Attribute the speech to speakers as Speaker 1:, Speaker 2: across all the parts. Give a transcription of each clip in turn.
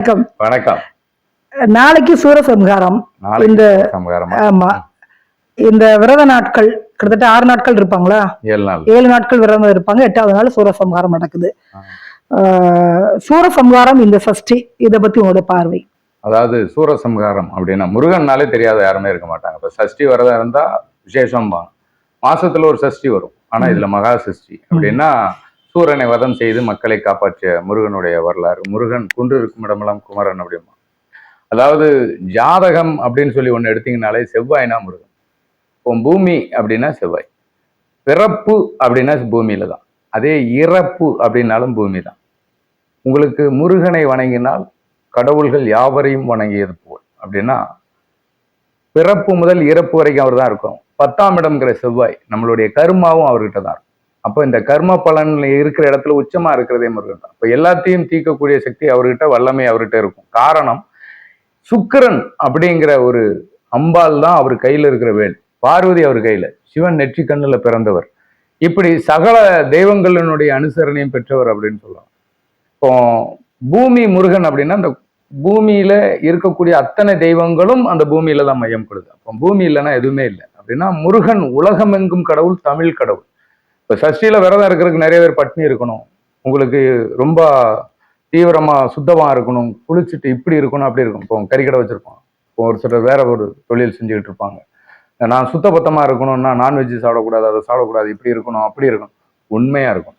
Speaker 1: வணக்கம்.
Speaker 2: வணக்கம்.
Speaker 1: நாளைக்கு சூரசம்ஹாரம். இந்த ஆமா. இந்த விரத நாட்கள் கிட்டத்தட்ட ஆறு நாட்கள் இருப்பாங்களா?
Speaker 2: ஏழு
Speaker 1: நாட்கள் விரதம் இருப்பாங்க. எட்டாவது நாள் சூரசம்ஹாரம் நடக்குது. சூரசம்ஹாரம் இந்த சஷ்டி இதை பத்தி உங்களோட பார்வை.
Speaker 2: அதாவது சூரசம்ஹாரம் அப்படின்னா முருகன்னாலே தெரியாத யாருமே இருக்க மாட்டாங்க. இப்ப சஷ்டி வரதா இருந்தா விசேஷம் மாசத்துல ஒரு சஷ்டி வரும். ஆனா இதுல மகா சஷ்டி. அப்படின்னா சூரனை வதம் செய்து மக்களை காப்பாற்றிய முருகனுடைய வரலாறு. முருகன் குன்று இருக்கும் இடமெல்லாம் குமரன் அப்படிமா அதாவது ஜாதகம் அப்படின்னு சொல்லி ஒன்று எடுத்தீங்கனாலே செவ்வாய்னா முருகன். இப்போ பூமி அப்படின்னா செவ்வாய். பிறப்பு அப்படின்னா பூமியில தான். அதே இறப்பு அப்படின்னாலும் பூமி தான். உங்களுக்கு முருகனை வணங்கினால் கடவுள்கள் யாவரையும் வணங்கியது போல். அப்படின்னா பிறப்பு முதல் இறப்பு வரைக்கும் அவர் தான் இருக்கும் பத்தாம் இடம்ங்கிற செவ்வாய் நம்மளுடைய கருமாவும் அவர்கிட்ட தான் இருக்கும். அப்போ இந்த கர்ம பலன் இருக்கிற இடத்துல உச்சமா இருக்கிறதே முருகன் தான். இப்போ எல்லாத்தையும் தீர்க்கக்கூடிய சக்தி அவர்கிட்ட வல்லமை அவர்கிட்ட இருக்கும். காரணம் சுக்கிரன் அப்படிங்கிற ஒரு அம்பாள் தான் அவர் கையில இருக்கிற வேல். பார்வதி அவர் கையில. சிவன் நெற்றி கண்ணுல பிறந்தவர். இப்படி சகல தெய்வங்களினுடைய அனுசரணையும் பெற்றவர் அப்படின்னு சொல்லலாம். இப்போ பூமி முருகன் அப்படின்னா அந்த பூமியில இருக்கக்கூடிய அத்தனை தெய்வங்களும் அந்த பூமியில தான் மையம் கொடுது அப்போ பூமி இல்லைன்னா எதுவுமே இல்லை. அப்படின்னா முருகன் உலகமெங்கும் கடவுள் தமிழ் கடவுள். இப்போ சஷ்டியில் விரதம் இருக்கிறதுக்கு நிறைய பேர் பட்னி இருக்கணும். உங்களுக்கு ரொம்ப தீவிரமாக சுத்தமாக இருக்கணும். குளிச்சுட்டு இப்படி இருக்கணும் அப்படி இருக்கும் இப்போ கறிக்கடை வச்சுருப்போம் இப்போ ஒரு சிலர் வேற ஒரு தொழில் செஞ்சுக்கிட்டு இருப்பாங்க. நான் சுத்தபத்தமாக இருக்கணும்னா நான்வெஜ் சாப்பிடக்கூடாது அதை சாப்பிடக்கூடாது இப்படி இருக்கணும் அப்படி இருக்கணும். உண்மையாக இருக்கும்.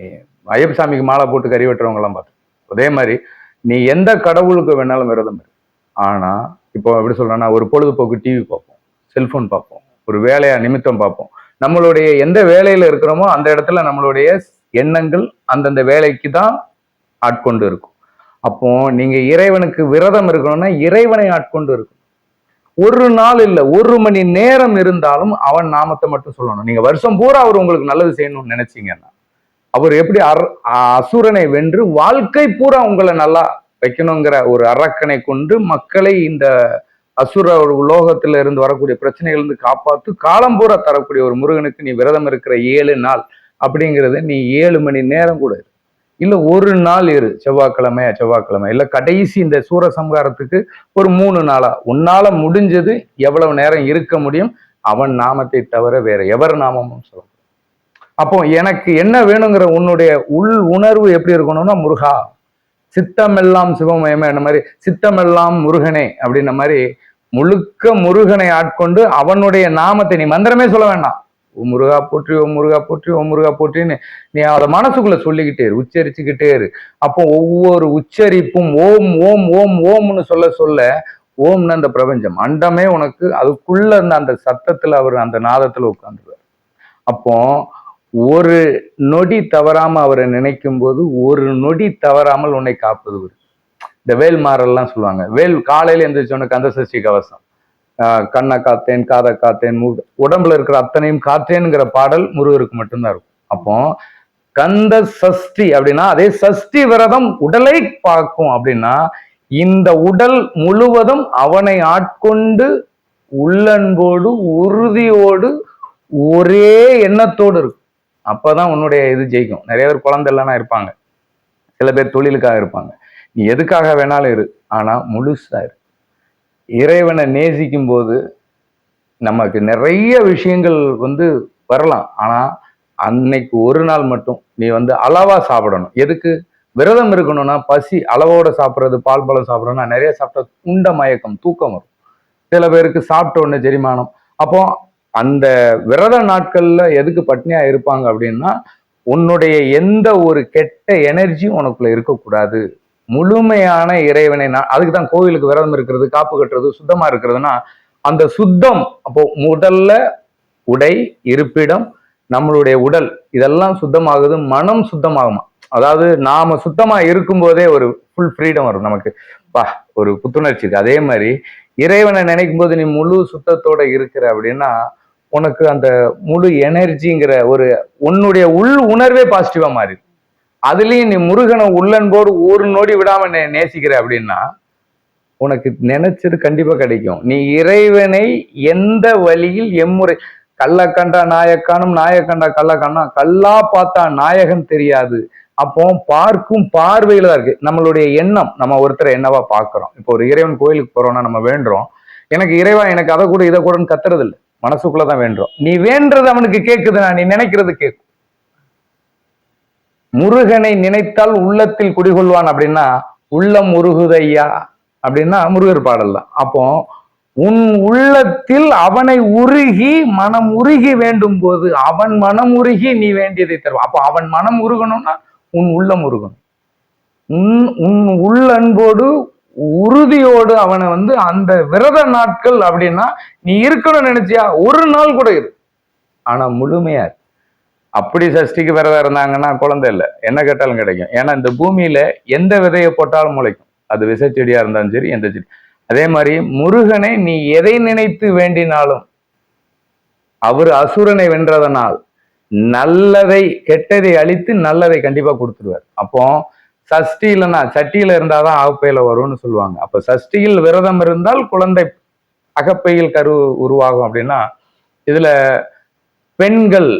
Speaker 2: ஏ- ஐயப்ப சாமிக்கு மாலை போட்டு கறி வெட்டுறவங்கலாம் பார்த்து அதே மாதிரி நீ எந்த கடவுளுக்கு வேணாலும் விரதம் இரு. ஆனால் இப்போ எப்படி சொல்கிறேன்னா ஒரு பொழுதுபோக்கு டிவி பார்ப்போம் செல்ஃபோன் பார்ப்போம் ஒரு வேலையாக நிமித்தம் பார்ப்போம். நம்மளுடைய எந்த வேலையில இருக்கிறோமோ அந்த இடத்துல நம்மளுடைய எண்ணங்கள் அந்தந்த வேலைக்கு தான் ஆட்கொண்டு இருக்கும். அப்போ நீங்க இறைவனுக்கு விரதம் இருக்கணும்னா இறைவனை ஆட்கொண்டு இருக்கும் ஒரு நாள் இல்லை ஒரு மணி நேரம் இருந்தாலும் அவன் நாமத்தை மட்டும் சொல்லணும். நீங்க வருஷம் பூரா அவர் உங்களுக்கு நல்லது செய்யணும்னு நினைச்சீங்கன்னா அவர் எப்படி அர் அசுரனை வென்று வாழ்க்கை பூரா உங்களை நல்லா வைக்கணுங்கிற ஒரு அரக்கனை கொண்டு மக்களை இந்த அசுர ஒரு உலோகத்துல இருந்து வரக்கூடிய பிரச்சனைகள் இருந்து காப்பாத்து காலம்பூரா தரக்கூடிய ஒரு முருகனுக்கு நீ விரதம் இருக்கிற ஏழு நாள் அப்படிங்கிறது நீ ஏழு மணி நேரம் கூட இரு. இல்ல ஒரு நாள் இரு. செவ்வாய்க்கிழமை செவ்வாய்க்கிழமை இல்ல கடைசி இந்த சூரசம்காரத்துக்கு ஒரு மூணு நாளா. உன்னால முடிஞ்சது எவ்வளவு நேரம் இருக்க முடியும் அவன் நாமத்தை தவிர வேற எவர் நாமமும் சொல்ல அப்போ எனக்கு என்ன வேணுங்கிற உன்னுடைய உள் உணர்வு எப்படி இருக்கணும்னா முருகா சித்தமெல்லாம் சிவமயமே என்ன மாதிரி சித்தமெல்லாம் முருகனே அப்படின்ன மாதிரி முழுக்க முருகனை ஆட்கொண்டு அவனுடைய நாமத்தை நீ மந்திரமே சொல்ல வேண்டாம். ஓ முருகா போற்றி ஓ முருகா போற்றி ஓ முருகா போற்றின்னு நீ அதை மனசுக்குள்ள சொல்லிக்கிட்டே இரு உச்சரிச்சுக்கிட்டே இரு. அப்போ ஒவ்வொரு உச்சரிப்பும் ஓம் ஓம் ஓம் ஓம்னு சொல்ல சொல்ல ஓம்னு அந்த பிரபஞ்சம் அண்டமே உனக்கு அதுக்குள்ள இருந்த அந்த சத்தத்துல அவர் அந்த நாதத்துல உட்காந்துருவார் அப்போ ஒரு நொடி தவறாம அவரை நினைக்கும் போது ஒரு நொடி தவறாமல் உன்னை காப்பதுவர் இந்த வேல் மாறல்லாம் சொல்லுவாங்க. வேல் காலையில எந்திரிச்சோன்னு கந்த சஷ்டி கவசம். கண்ணை காத்தேன் காதை காத்தேன் மூ உடம்புல இருக்கிற அத்தனையும் காத்தேனுங்கிற பாடல் முருகருக்கு மட்டும்தான் இருக்கும். அப்போ கந்த சஷ்டி அப்படின்னா அதே சஷ்டி விரதம் உடலை பார்க்கும் அப்படின்னா இந்த உடல் முழுவதும் அவனை ஆட்கொண்டு உள்ளன்போடு உறுதியோடு ஒரே எண்ணத்தோடு இருக்கும். அப்போதான் உன்னுடைய இது ஜெயிக்கும். நிறைய பேர் குழந்தை இருப்பாங்க. சில பேர் தொழிலுக்காக இருப்பாங்க. நீ எதுக்காக வேணாலும் இரு. ஆனால் முழுசா இரு. இறைவனை நேசிக்கும் போது நமக்கு நிறைய விஷயங்கள் வந்து வரலாம். ஆனால் அன்னைக்கு ஒரு நாள் மட்டும் நீ வந்து அளவாக சாப்பிடணும். எதுக்கு? விரதம் இருக்கணும்னா பசி அளவோட சாப்பிட்றது பால் பழம் சாப்பிடணும்னா நிறைய சாப்பிட்டா துண்ட மயக்கம் தூக்கம் வரும். சில பேருக்கு சாப்பிட்ட உடனே ஜெரிமானம் அப்போ அந்த விரத நாட்கள்ல எதுக்கு பட்னியா இருப்பாங்க அப்படின்னா உன்னுடைய எந்த ஒரு கெட்ட எனர்ஜியும் உனக்குள்ள இருக்கக்கூடாது. முழுமையான இறைவனை நான் அதுக்கு தான் கோவிலுக்கு விரதம் இருக்கிறது காப்பு கட்டுறது சுத்தமா இருக்கிறதுனா அந்த சுத்தம் அப்போ முதல்ல உடை இருப்பிடம் நம்மளுடைய உடல் இதெல்லாம் சுத்தமாகுது மனம் சுத்தமாகுமா? அதாவது நாம சுத்தமா இருக்கும்போதே ஒரு ஃபுல் ஃப்ரீடம் வரும் நமக்கு. பா ஒரு புத்துணர்ச்சி அதே மாதிரி இறைவனை நினைக்கும் போது நீ முழு சுத்தத்தோட இருக்கிற அப்படின்னா உனக்கு அந்த முழு எனர்ஜிங்கிற ஒரு உன்னுடைய உள் உணர்வே பாசிட்டிவா மாறி அதுலயும் நீ முருகனை உள்ளன்போடு ஒரு நொடி விடாம நேசிக்கிற அப்படின்னா உனக்கு நினைச்சது கண்டிப்பா கிடைக்கும். நீ இறைவனை எந்த வழியில் எம்முறை கள்ள கண்டா நாயக்கானும் நாயக்கண்டா கள்ள கண்ணா கல்லா பார்த்தா நாயகன் தெரியாது. அப்போ பார்க்கும் பார்வையில தான் இருக்கு. நம்மளுடைய எண்ணம் நம்ம ஒருத்தரை என்னவா பார்க்கிறோம். இப்போ ஒரு இறைவன் கோயிலுக்கு போறோம்னா நம்ம வேண்டுறோம். எனக்கு இறைவா எனக்கு அதை கூட இதை கூடன்னு கத்துறது இல்லை மனசுக்குள்ளதான் வேண்டுறோம். நீ வேண்டது அவனுக்கு கேட்குதுண்ணா நீ நினைக்கிறது கேட்கும் முருகனை நினைத்தால் உள்ளத்தில் குடிகொள்வான் அப்படின்னா உள்ளம் உருகுதையா அப்படின்னா முருகர் பாடல் தான். அப்போ உன் உள்ளத்தில் அவனை உருகி மனம் உருகி வேண்டும் போது அவன் மனம் உருகி நீ வேண்டியதை தருவான் அப்போ அவன் மனம் உருகணும்னா உன் உள்ளம் உருகணும். உன் உன் உள்ளன்போடு உறுதியோடு அவனை வந்து அந்த விரத நாட்கள் அப்படின்னா நீ இருக்கணும்னு நினைச்சியா? ஒரு நாள் கூட இரு. ஆனா முழுமையா அப்படி சஷ்டிக்கு விரதம் இருந்தாங்கன்னா குழந்தை இல்லை. என்ன கேட்டாலும் கிடைக்கும். ஏன்னா இந்த பூமியில எந்த விதையை போட்டாலும் முளைக்கும். அது விசைச்செடியா இருந்தாலும் சரி எந்த செடி. அதே மாதிரி முருகனை நீ எதை நினைத்து வேண்டினாலும் அவர் அசுரனை வென்றதனால் நல்லதை கெட்டதை அழித்து நல்லதை கண்டிப்பா கொடுத்துருவார். அப்போ சஷ்டி இல்லைன்னா சட்டியில இருந்தாதான் ஆகப்பையில் வரும்னு சொல்லுவாங்க. அப்ப சஷ்டியில் விரதம் இருந்தால் குழந்தை அகப்பையில் கரு உருவாகும் அப்படின்னா இதுல பெண்கள்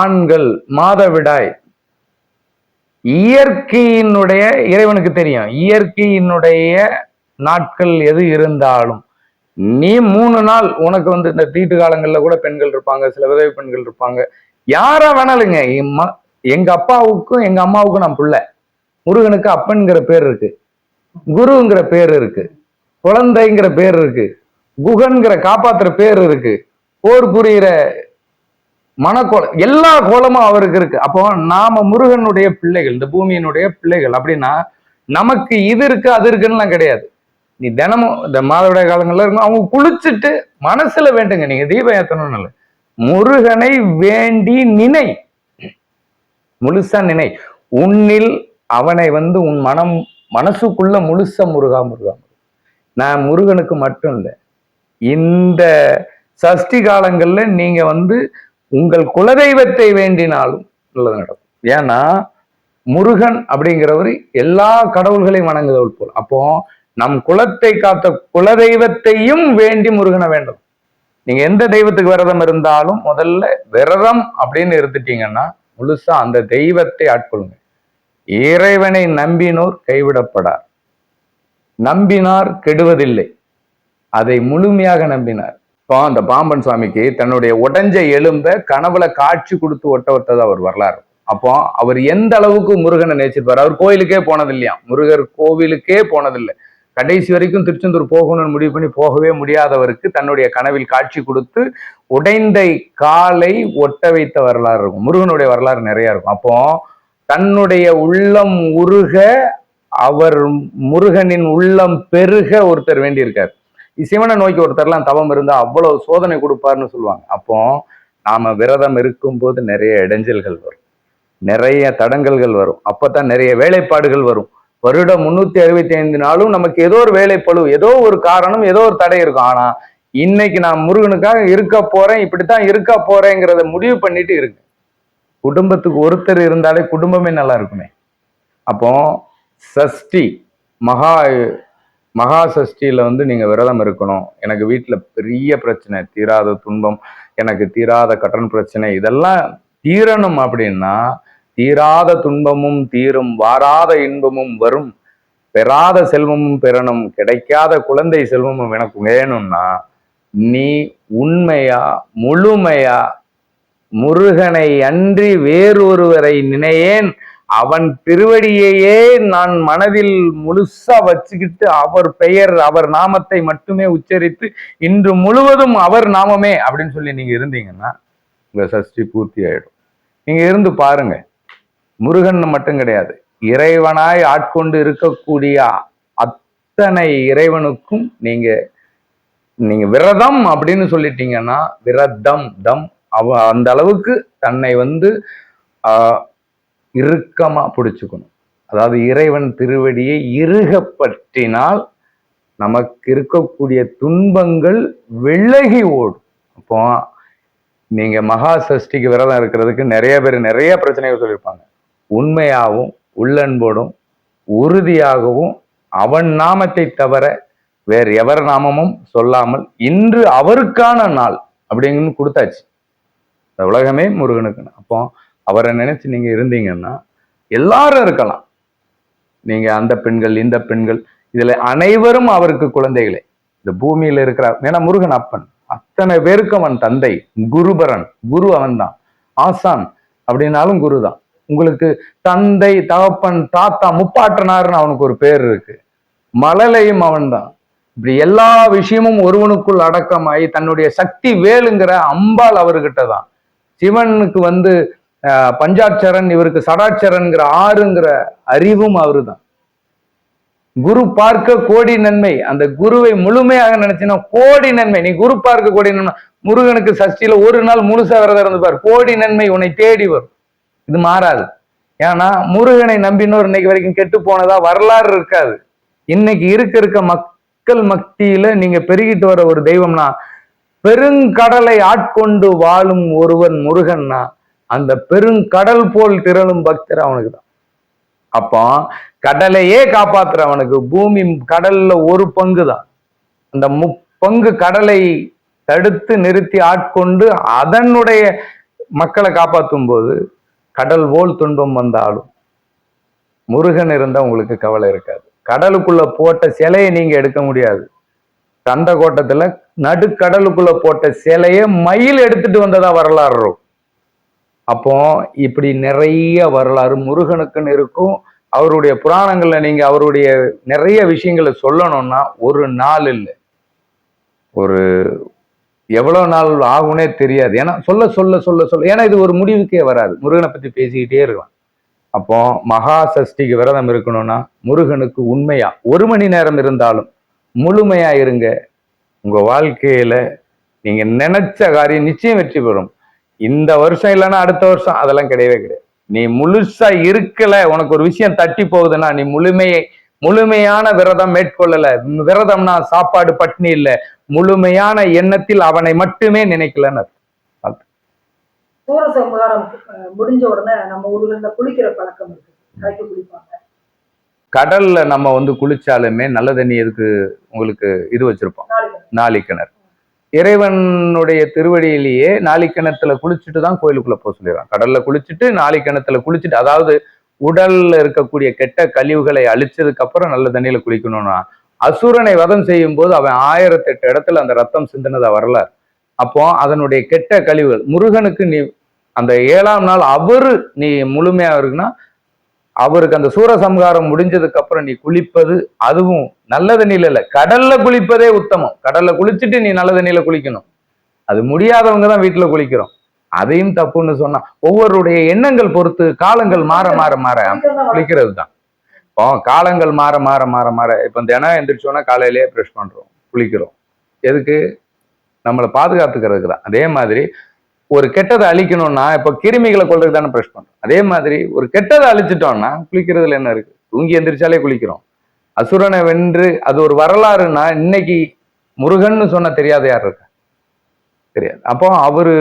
Speaker 2: ஆண்கள் மாதவிடாய் இயற்கையினுடைய இறைவனுக்கு தெரியும். இயற்கையினுடைய நாட்கள் எது இருந்தாலும் நீ மூணு நாள் உனக்கு வந்து இந்த தீட்டு காலங்கள்ல கூட பெண்கள் இருப்பாங்க சில விதவை பெண்கள் இருப்பாங்க. யாரா வேணாலுங்க எங்க அப்பாவுக்கும் எங்க அம்மாவுக்கும் நான் பிள்ளை. முருகனுக்கு அப்பன்கிற பேர் இருக்கு. குருங்கிற பேர் இருக்கு. குழந்தைங்கிற பேர் இருக்கு. குகன்கிற காப்பாத்துற பேர் இருக்கு. போர் புரியிற மனக்கோலம் எல்லா கோலமும் அவருக்கு இருக்கு. அப்போ நாம முருகனுடைய பிள்ளைகள் இந்த பூமியினுடைய பிள்ளைகள் அப்படின்னா நமக்கு இது இருக்கு அது இருக்குன்னுலாம் கிடையாது. நீ தினமும் இந்த மாதவிடாய் காலங்கள்ல இருக்கும் அவங்க குளிச்சுட்டு மனசுல வேண்டுங்க. நீங்க தீபம் ஏத்தணும்னு இல்லை. முருகனை வேண்டி நினை. முழுசா நினை. உன்னில் அவனை வந்து உன் மனம் மனசுக்குள்ள முழுசா முருகா முருகா. நான் முருகனுக்கு மட்டும் இல்லை. இந்த சஷ்டி காலங்களில் நீங்கள் வந்து உங்கள் குலதெய்வத்தை வேண்டினாலும் நல்லது நடக்கும். ஏன்னா முருகன் அப்படிங்கிறவர் எல்லா கடவுள்களையும் வணங்குதவள் போல். அப்போ நம் குலத்தை காத்த குலதெய்வத்தையும் வேண்டி முருகனை வேண்டும். நீங்க எந்த தெய்வத்துக்கு விரதம் இருந்தாலும் முதல்ல விரதம் அப்படின்னு இருந்துட்டீங்கன்னா முழுசா அந்த தெய்வத்தை ஆட்கொள்ளுங்க. இறைவனை நம்பினோர் கைவிடப்படார். நம்பினார் கெடுவதில்லை. அதை முழுமையாக நம்பினார். இப்போ அந்த பாம்பன் சுவாமிக்கு தன்னுடைய உடஞ்ச எலும்ப கனவுல காட்சி கொடுத்து ஒட்ட ஒட்டது அவர் வரலாறு. அப்போ அவர் எந்த அளவுக்கு முருகனை நேசிப்பார் அவர் கோயிலுக்கே போனது இல்லையா முருகர் கோவிலுக்கே போனதில்லை. கடைசி வரைக்கும் திருச்செந்தூர் போகணும்னு முடிவு பண்ணி போகவே முடியாதவருக்கு தன்னுடைய கனவில் காட்சி கொடுத்து உடைந்த காலை ஒட்ட வைத்த வரலாறு இருக்கும். முருகனுடைய வரலாறு நிறைய இருக்கும். அப்போ தன்னுடைய உள்ளம் உருக அவர் முருகனின் உள்ளம் பெருக ஒருத்தர் வேண்டியிருக்கார். சிவனை நோக்கி ஒருத்தர்லாம் தவம் இருந்தால் அவ்வளவு சோதனை கொடுப்பாருன்னு சொல்லுவாங்க. அப்போ நாம விரதம் இருக்கும்போது நிறைய இடைஞ்சல்கள் வரும். நிறைய தடங்கல்கள் வரும். அப்பதான் நிறைய வேலைப்பாடுகள் வரும். வருடம் முன்னூத்தி அறுபத்தி ஐந்து நாளும் நமக்கு ஏதோ ஒரு வேலைப்பழு ஏதோ ஒரு காரணம் ஏதோ ஒரு தடை இருக்கும். ஆனா இன்னைக்கு நான் முருகனுக்காக இருக்க போறேன் இப்படித்தான் இருக்க போறேங்கிறத முடிவு பண்ணிட்டு இருக்கு குடும்பத்துக்கு ஒருத்தர் இருந்தாலே குடும்பமே நல்லா இருக்குமே. அப்போ சஷ்டி மகா மகா சஷ்டியில் வந்து நீங்கள் விரதம் இருக்கணும். எனக்கு வீட்டில் பெரிய பிரச்சனை தீராத துன்பம் எனக்கு தீராத கடன் பிரச்சனை இதெல்லாம் தீரணும் அப்படின்னா தீராத துன்பமும் தீரும் வாராத இன்பமும் வரும். பெறாத செல்வமும் பெறணும் கிடைக்காத குழந்தை செல்வமும் எனக்கு வேணும்னா நீ உண்மையா முழுமையா முருகனை அன்றி வேறொருவரை நினையேன். அவன் திருவடியையே நான் மனதில் முழுசா வச்சுக்கிட்டு அவர் பெயர் அவர் நாமத்தை மட்டுமே உச்சரித்து இன்று முழுவதும் அவர் நாமமே அப்படின்னு சொல்லி நீங்க இருந்தீங்கன்னா உங்க சஷ்டி பூர்த்தி ஆயிடும். நீங்க இருந்து பாருங்க. முருகன் மட்டும் கிடையாது. இறைவனாய் ஆட்கொண்டு இருக்கக்கூடிய அத்தனை இறைவனுக்கும் நீங்க நீங்க விரதம் அப்படின்னு சொல்லிட்டீங்கன்னா விரதம் தம் அவ அந்த அளவுக்கு தன்னை வந்து இறுக்கமாக இறுக்கமா பிடிச்சுக்கணும். அதாவது இறைவன் திருவடியை இறுகப்பற்றினால் நமக்கு இருக்கக்கூடிய துன்பங்கள் விலகி ஓடும். அப்போ நீங்க மகா சஷ்டிக்கு விரதம் இருக்கிறதுக்கு நிறைய பேர் நிறைய பிரச்சனைகள் சொல்லியிருப்பாங்க. உண்மையாகவும் உள்ளன்போடும் உறுதியாகவும் அவன் நாமத்தை தவிர வேறு எவர் நாமமும் சொல்லாமல் இன்று அவருக்கான நாள் அப்படிங்கன்னு கொடுத்தாச்சு. இந்த உலகமே முருகனுக்கு. அப்போ அவரை நினைச்சு நீங்க இருந்தீங்கன்னா எல்லாரும் இருக்கலாம். நீங்க அந்த பெண்கள் இந்த பெண்கள் இதுல அனைவரும் அவருக்கு குழந்தைகளே. இந்த பூமியில இருக்கிற ஏன்னா முருகன் அப்பன். அத்தனை பேருக்கு அவன் தந்தை குருபரன் குரு அவன் தான் ஆசான் அப்படின்னாலும் குரு தான் உங்களுக்கு தந்தை தகப்பன் தாத்தா முப்பாட்டனார்னு அவனுக்கு ஒரு பேர் இருக்கு. மழலையும் அவன்தான். இப்படி எல்லா விஷயமும் ஒருவனுக்குள் அடக்கமாயி தன்னுடைய சக்தி வேலுங்கிற அம்பாள் அவர்கிட்ட தான் சிவனுக்கு வந்து பஞ்சாட்சரன் இவருக்கு சடாட்சரன்கிற ஆறுங்கிற அறிவும் அவரு தான் குரு பார்க்க கோடி நன்மை. அந்த குருவை முழுமையாக நினைச்சினா கோடி நன்மை. நீ குரு பார்க்க கோடி நன்மை. முருகனுக்கு சஷ்டியில ஒரு நாள் முழுசா விரதம் இருந்துப்பார் கோடி நன்மை உன்னை தேடி வரும். இது மாறாது. ஏன்னா முருகனை நம்பினோர் இன்னைக்கு வரைக்கும் கெட்டு போனதா வரலாறு இருக்காது. இன்னைக்கு இருக்க இருக்க மக்கள் மத்தியில நீங்க பெருகிட்டு வர ஒரு தெய்வம்னா பெருங்கடலை ஆட்கொண்டு வாழும் ஒருவன் முருகன்னா அந்த பெருங்கடல் போல் திரளும் பக்தர் அவனுக்கு தான் அப்போ கடலையே காப்பாத்துறவனுக்கு பூமி கடல்ல ஒரு பங்கு தான் அந்த முப்பங்கு கடலை தடுத்து நிறுத்தி ஆட்கொண்டு அதனுடைய மக்களை காப்பாற்றும் போது கடல் போல் துன்பம் வந்தாலும் முருகன் இருந்தால் உங்களுக்கு கவலை இருக்காது. கடலுக்குள்ள போட்ட சிலையை நீங்க எடுக்க முடியாது. கந்த கோட்டத்துல நடுக்கடலுக்குள்ள போட்ட சிலையை மயில் எடுத்துட்டு வந்ததா வரலாறு. இருக்கும். அப்போ இப்படி நிறைய வரலாறு முருகனுக்குன்னு இருக்கும். அவருடைய புராணங்கள்ல நீங்க அவருடைய நிறைய விஷயங்களை சொல்லணும்னா ஒரு நாள் இல்லை. ஒரு எவ்வளவு நாள் ஆகும்னே தெரியாது. ஏன்னா சொல்ல சொல்ல சொல்ல சொல்ல. ஏன்னா இது ஒரு முடிவுக்கே வராது. முருகனை பத்தி பேசிக்கிட்டே இருக்கலாம். அப்போ மகா சஷ்டிக்கு விரதம் இருக்கணும்னா முருகனுக்கு உண்மையா? ஒரு மணி நேரம் இருந்தாலும் முழுமையா இருங்க. உங்க வாழ்க்கையில நீங்க நினைச்ச காரியம் நிச்சயம் வெற்றி பெறும். இந்த வருஷம் இல்லைன்னா அடுத்த வருஷம் அதெல்லாம் கிடையவே கிடையாது. நீ முழுசா இருக்கல உனக்கு ஒரு விஷயம் தட்டி போகுதுன்னா நீ முழுமையை முழுமையான விரதம் மேற்கொள்ளல. விரதம்னா சாப்பாடு பட்னி இல்லை. முழுமையான எண்ணத்தில் அவனை மட்டுமே நினைக்கலன்னு
Speaker 1: சூரசம்ஹாரம் முடிஞ்ச உடனே நம்ம ஊர்ல குளிக்கிற பழக்கம் இருக்கு. குளிப்பாங்க.
Speaker 2: கடல்ல நம்ம வந்து குளிச்சாலுமே நல்ல தண்ணி எதுக்கு உங்களுக்கு இது வச்சிருப்போம்?
Speaker 1: நாளைக்கு
Speaker 2: நாளிக்கிணறு. இறைவனுடைய திருவடியிலேயே நாளிக்கிணத்துல குளிச்சுட்டு தான் கோயிலுக்குள்ள போக சொல்லிடுறான். கடல்ல குளிச்சுட்டு நாளிக்கிணத்துல குளிச்சுட்டு அதாவது உடல்ல இருக்கக்கூடிய கெட்ட கழிவுகளை அழிச்சதுக்கு அப்புறம் நல்ல தண்ணியில குளிக்கணும்னா அசுரனை வதம் செய்யும் போது அவன் ஆயிரத்தெட்டு இடத்துல அந்த ரத்தம் சிந்தினதா வரலாறு. அப்போ அதனுடைய கெட்ட கழிவுகள் முருகனுக்கு நீ அந்த ஏழாம் நாள் அவரு நீ முழுமையா இருக்குன்னா அவருக்கு அந்த சூரசம்ஹாரம் முடிஞ்சதுக்கு அப்புறம் நீ குளிப்பது அதுவும் நல்ல தண்ணியில இல்ல. கடல்ல குளிப்பதே உத்தமம். கடல்ல குளிச்சுட்டு நீ நல்ல தண்ணியில குளிக்கணும். அது முடியாதவங்க தான் வீட்டுல குளிக்கிறோம். அதையும் தப்புன்னு சொன்னா ஒவ்வொருடைய எண்ணங்கள் பொறுத்து காலங்கள் மாற மாற மாற குளிக்கிறது தான். இப்போ காலங்கள் மாற மாற மாற மாற இப்போ தினம் எந்திரிச்சோன்னா காலையிலேயே ப்ரெஷ் பண்றோம். குளிக்கிறோம். எதுக்கு? நம்மளை பாதுகாத்துக்கிறதுக்கு தான். அதே மாதிரி ஒரு கெட்டதை அழிக்கணும்னா இப்போ கிருமிகளை கொள்றது தானே ப்ரெஷ் பண்ணுறோம் அதே மாதிரி ஒரு கெட்டதை அழிச்சிட்டோம்னா குளிக்கிறதுல என்ன இருக்கு? தூங்கி எந்திரிச்சாலே குளிக்கிறோம். அசுரனை வென்று அது ஒரு வரலாறுனா இன்னைக்கு முருகன்னு சொன்ன தெரியாத யார் இருக்கா? தெரியாது. அப்போ அவரு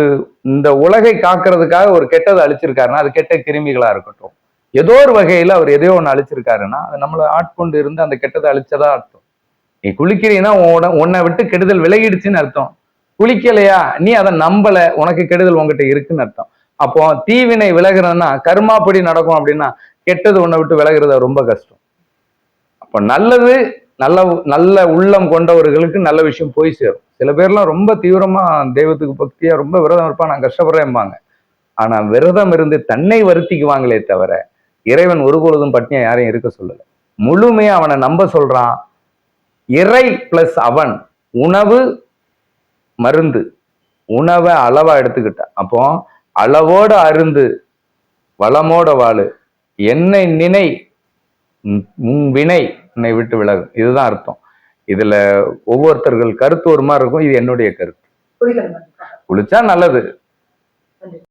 Speaker 2: இந்த உலகை காக்கிறதுக்காக ஒரு கெட்டதை அழிச்சிருக்காருன்னா அது கெட்ட கிருமிகளா இருக்கட்டும். ஏதோ ஒரு வகையில அவர் எதையோ ஒன்று அழிச்சிருக்காருன்னா அது நம்மளை ஆட்கொண்டு இருந்து அந்த கெட்டதை அழிச்சதா அர்த்தம். நீ குளிக்கிறீன்னா உன்னை உன்னை விட்டு கெடுதல் விலகிடுச்சுன்னு அர்த்தம். குளிக்கலையா? நீ அதை நம்பல. உனக்கு கெடுதல் உங்ககிட்ட இருக்குன்னு அர்த்தம். அப்போ தீவினை விலகிறன்னா கர்மாப்படி நடக்கும் அப்படின்னா கெட்டது உன்னை விட்டு விலகுறது ரொம்ப கஷ்டம். அப்போ நல்லது நல்ல நல்ல உள்ளம் கொண்டவர்களுக்கு நல்ல விஷயம் போய் சேரும். சில பேர்லாம் ரொம்ப தீவிரமா தெய்வத்துக்கு பக்தியா ரொம்ப விரதம் இருப்பான் நான் கஷ்டப்படுறேன்பாங்க ஆனா விரதம் இருந்து தன்னை வருத்திக்குவாங்களே தவிர இறைவன் ஒரு பொழுதும் பட்னியா யாரையும் இருக்க சொல்லல. முழுமையா அவனை நம்ப சொல்றான். இறை பிளஸ் அவன். உணவு மருந்து உணவை அளவா எடுத்துக்கிட்ட. அப்போ அளவோட அருந்து வளமோட வாழு. என்னை நினை உன் வினை உன்னை விட்டு விலகும் இதுதான் அர்த்தம். இதுல ஒவ்வொருத்தர்கள் கருத்து ஒரு மாதிரி இருக்கும். இது என்னுடைய கருத்து. குளிச்சா நல்லது.